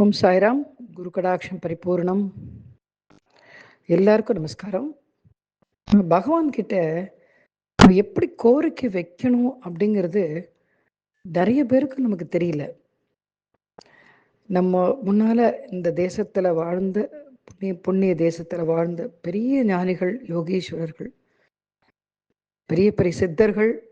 ஓம் சாய்ராம். குரு கடாட்சம் பரிபூர்ணம். எல்லாருக்கும் நமஸ்காரம். பகவான்கிட்ட பகவான் கிட்ட எப்படி கோரிக்கை வைக்கணும் அப்படிங்கிறது நிறைய பேருக்கு நமக்கு தெரியல. நம்ம முன்னால இந்த தேசத்துல வாழ்ந்த புண்ணிய புண்ணிய தேசத்துல வாழ்ந்த பெரிய ஞானிகள் யோகீஸ்வரர்கள் பெரிய பெரிய சித்தர்கள்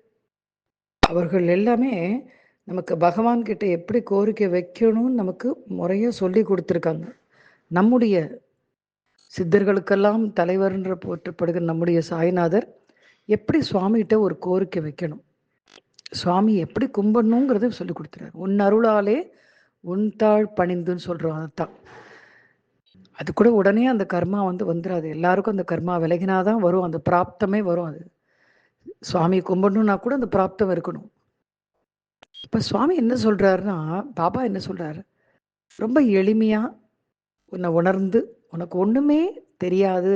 அவர்கள் எல்லாமே நமக்கு பகவான்கிட்ட எப்படி கோரிக்கை வைக்கணும்னு நமக்கு முறையாக சொல்லி கொடுத்துருக்காங்க. நம்முடைய சித்தர்களுக்கெல்லாம் தலைவர்ன்ற போற்றப்படுகிற நம்முடைய சாய்நாதர் எப்படி சுவாமிகிட்ட ஒரு கோரிக்கை வைக்கணும்? சுவாமி எப்படி கும்பிடணுங்கிறத சொல்லி கொடுத்துறாரு. உன் அருளாலே உன் தாழ் பணிந்துன்னு சொல்கிறோம் அதைத்தான். அது கூட உடனே அந்த கர்மா வந்து வந்துடாது எல்லாருக்கும் அந்த கர்மா விலகினாதான் வரும். அந்த பிராப்தமே வரும் அது. சுவாமி கும்பிடணும்னா கூட அந்த பிராப்தம் இருக்கணும். இப்போ சுவாமி என்ன சொல்றாருன்னா பாபா என்ன சொல்றாரு? ரொம்ப எளிமையா உன்னை உணர்ந்து உனக்கு ஒண்ணுமே தெரியாது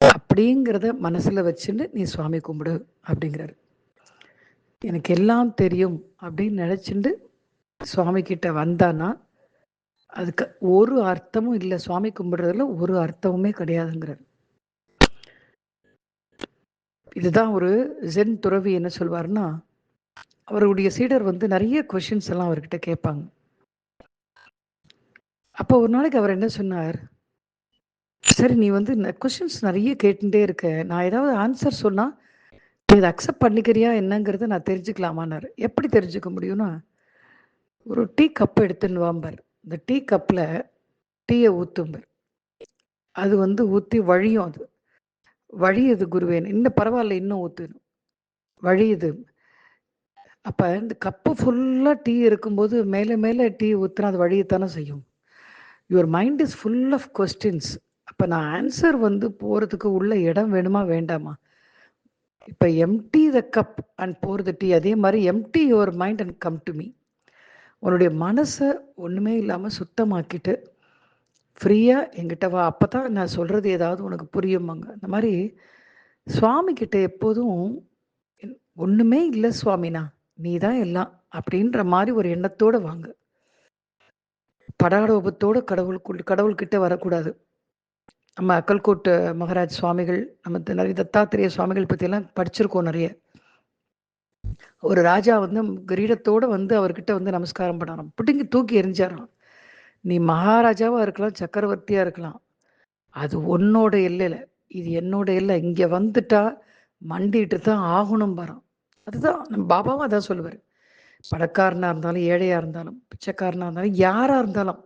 அப்படிங்கிறத மனசுல வச்சுட்டு நீ சுவாமி கும்பிடு அப்படிங்கிறாரு. எனக்கு எல்லாம் தெரியும் அப்படின்னு நினைச்சுட்டு சுவாமி கிட்ட வந்தானா அதுக்கு ஒரு அர்த்தமும் இல்லை. சுவாமி கும்பிடுறதுல ஒரு அர்த்தமுமே கிடையாதுங்கிறார். இதுதான் ஒரு ஜென் துறவி என்ன சொல்வாருன்னா அவருடைய சீடர் வந்து நிறைய கொஷின்ஸ் எல்லாம் அவர்கிட்ட கேட்பாங்க. அப்போ ஒரு நாளைக்கு அவர் என்ன சொன்னார்? சரி நீ வந்து கொஷின்ஸ் நிறைய கேட்டுட்டே இருக்க. நான் ஏதாவது ஆன்சர் சொன்னா நீ இதை அக்செப்ட் பண்ணிக்கிறியா என்னங்கிறத நான் தெரிஞ்சுக்கலாமான்னாரு. எப்படி தெரிஞ்சுக்க முடியும்னா ஒரு டீ கப் எடுத்துன்னுவாம்பர் இந்த டீ கப்பில் டீயை ஊத்தும்பர். அது வந்து ஊற்றி வழியும் அது. வழியுது குருவேன் இன்னும் பரவாயில்ல இன்னும் ஊற்றணும் வழியுது. அப்போ இந்த கப்பு ஃபுல்லாக டீ இருக்கும்போது மேலே மேலே டீ ஊற்றுனா அது வழியைத்தானே செய்யும். Your mind is full of questions அப்போ நான் ஆன்சர் வந்து போகிறதுக்கு உள்ள இடம் வேணுமா வேண்டாமா? இப்போ எம்டி த கப் அண்ட் போகிறது டீ அதே மாதிரி empty your mind and come to me உன்னுடைய மனசை ஒன்றுமே இல்லாமல் சுத்தமாக்கிட்டு ஃப்ரீயாக எங்கிட்ட வா. அப்போ தான் நான் சொல்கிறது ஏதாவது உனக்கு புரியுமாங்க. இந்த மாதிரி சுவாமி கிட்ட எப்போதும் ஒன்றுமே இல்லை சுவாமினா. நீ தான் எல்லாம் அப்படின்ற மாதிரி ஒரு எண்ணத்தோடு வாங்க. படாடோபத்தோடு கடவுளுக்குள் கடவுள்கிட்ட வரக்கூடாது. நம்ம அக்கல்கோட்டு மகராஜ் சுவாமிகள் நம்ம நிறைய தத்தாத்திரேய சுவாமிகள் பற்றியெல்லாம் படிச்சிருக்கோம் நிறைய. ஒரு ராஜா வந்து கிரீடத்தோடு வந்து அவர்கிட்ட வந்து நமஸ்காரம் பண்ணாராம். பிடிங்கி தூக்கி எரிஞ்சாராம் நீ மகாராஜாவாக இருக்கலாம் சக்கரவர்த்தியாக இருக்கலாம். அது உன்னோட எல்லையில். இது என்னோட எல்லை. இங்கே வந்துட்டா மண்டிட்டு தான் ஆகணும் வரோம் அதுதான் நம்ம பாபாவும் அதான் சொல்லுவார். பணக்காரனாக இருந்தாலும் ஏழையாக இருந்தாலும் பிச்சைக்காரனாக இருந்தாலும் யாராக இருந்தாலும்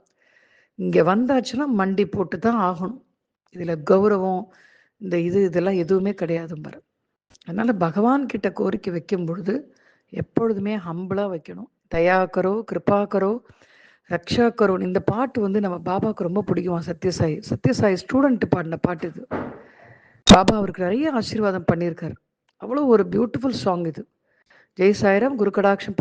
இங்கே வந்தாச்சுன்னா மண்டி போட்டு தான் ஆகணும். இதில் கௌரவம் இந்த இது இதெல்லாம் எதுவுமே கிடையாதும்பார். அதனால் பகவான்கிட்ட கோரிக்கை வைக்கும் பொழுது எப்பொழுதுமே ஹம்பிளாக வைக்கணும். தயாக்கரோ கிருபாக்கரோ ரக்ஷாக்கரோ இந்த பாட்டு வந்து நம்ம பாபாவுக்கு ரொம்ப பிடிக்கும். சத்யசாய் சத்யசாய் ஸ்டூடெண்ட் பாடின பாட்டு இது. பாபா அவருக்கு நிறைய ஆசீர்வாதம் பண்ணியிருக்காரு. அவ்வளோ ஒரு பியூட்டிஃபுல் சாங் இது. ஜெய் சாய்ராம் குரு கடாட்சம்